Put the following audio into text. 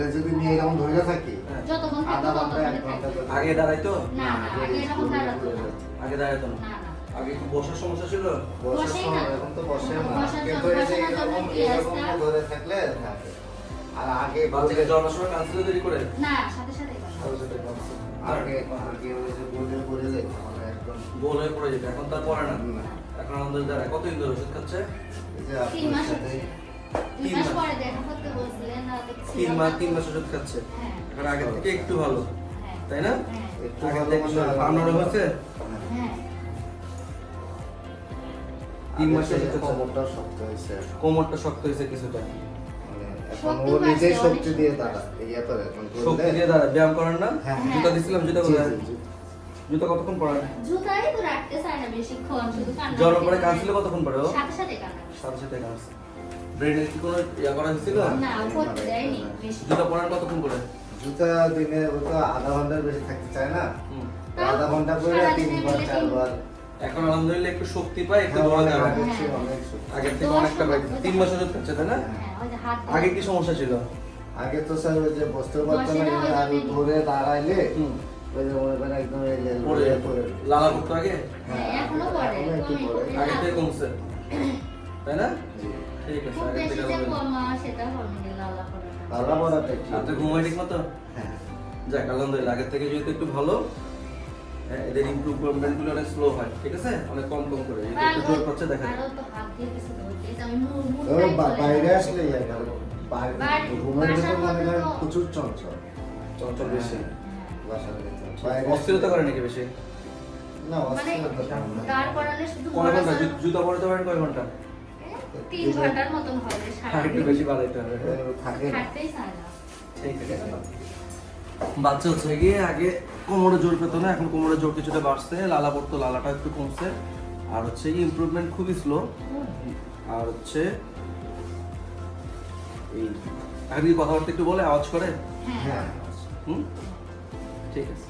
ওটা যদি নিয়ে এরকম ধরে থাকি হ্যাঁ। আধা ঘণ্টা এক ঘণ্টা আগে দাঁড়াইতো? না না আগে এরকম দাঁড়াতো না। আগে কি বসার সমস্যা ছিল? বসার বসেই সময় এখন তো বসে না। কিন্তু এই যে এরকম এরকম ধরে থাকলে আর আগে বাচ্চাকে জন্মের সময় কাঁদছিল দেরি করে না সাথে সাথে কথা। আগে আগে ওই যে বলে পড়ে মানে একদম হয়ে পড়ে যেত এখন তার পরে না। এখন আমাদের দ্বারা কত দিন ধরে ওষুধ খাচ্ছে? এই যে আপনার সাথে তিন মাস মাস। পরে দেখা করতে বলছিলেন না তো ছিল তিন মাস তিন মাস ওষুধ খাচ্ছে। হ্যাঁ। এখন আগের থেকে একটু ভালো। হ্যাঁ। তাই না? হ্যাঁ। একটু ভালো মানে আপনারও হয়েছে? হ্যাঁ। তিন আগে মাসে থেকে ওষুধ কোমরটা শক্ত হয়েছে। কোমরটা শক্ত হয়েছে কিছুটা। শক্তি দিয়ে দাঁড়া শক্তি দিয়ে ব্যায়াম করেন না? হ্যাঁ। জুতা দিছিলাম জুতা। জুতা কতক্ষণ পড়ায় জুতাই তো রাখতে চায় না বেশিক্ষণ শুধু কান্না জন্মের পরে কাঁদছিল কতক্ষণ পরে ও? সাথে সাথে কান্না সাথে সাথে কাঁদছে। ব্রেনে কি কোনো ইয়া করা হয়েছিল? না করতে দেয়নি বেশি। জুতা পরার কতক্ষণ করে জুতা দিনে ও তো আধা ঘণ্টার বেশি থাকতে চায় না। হুম। আধা ঘণ্টা করে তিনবার চারবার। এখন আলহামদুলিল্লাহ একটু শক্তি পাই একটু হ্যাঁ, দৌড়া অনেক যাবে আগে হ্যাঁ। আগের থেকে অনেকটা মাস তিন মাস ওষুধ খাচ্ছে তাই না? হ্যাঁ আগে কি সমস্যা ছিল? আগে তো স্যার ওই যে বসতে পারতো বসে না না, আর ধরে দাঁড়াইলে হুম। ওই যে মনে করেন একদম এই যে পরে লড়ে পড়ে লালা করতো আগে? হ্যাঁ, এখনও পরে। আগে থেকে কমছে। তাই না? ঠিক আছে আগে থেকে আল্লাহ ঘুমাই ঠিক মতো? হ্যাঁ। যাক আলহামদুলিল্লাহ আগের থেকে যেহেতু একটু ভালো হ্যাঁ, এদের ইমপ্রুভমেন্টগুলো অনেক স্লো হয় ঠিক আছে? অনেক কম কম করে এটা একটু জোর দেখা যায় বাইরে। আসলে প্রচুর চঞ্চল চঞ্চল বেশি। হ্যাঁ। অস্থিরতা করে নাকি বেশি? না, মানে অস্থিরতা কয় ঘণ্টা? জুতা পারেন কয় ঘণ্টা? তিন ঘণ্টার মতন হবে একটু বেশি বাড়াইতে হবে থাকে না। হাঁটতেই চায় না। ঠিক আছে বাচ্চা হচ্ছে গিয়ে আগে কোমরে জোর পেতো না এখন কোমরে জোর কিছুটা বাড়ছে লালা পড়তো লালাটা একটু কমছে। আর হচ্ছে ইমপ্রুভমেন্ট খুবই স্লো আর হচ্ছে এই আগে কি কথাবার্তা একটু বলে আওয়াজ করে? হ্যাঁ। হ্যাঁ হুম? ঠিক আছে।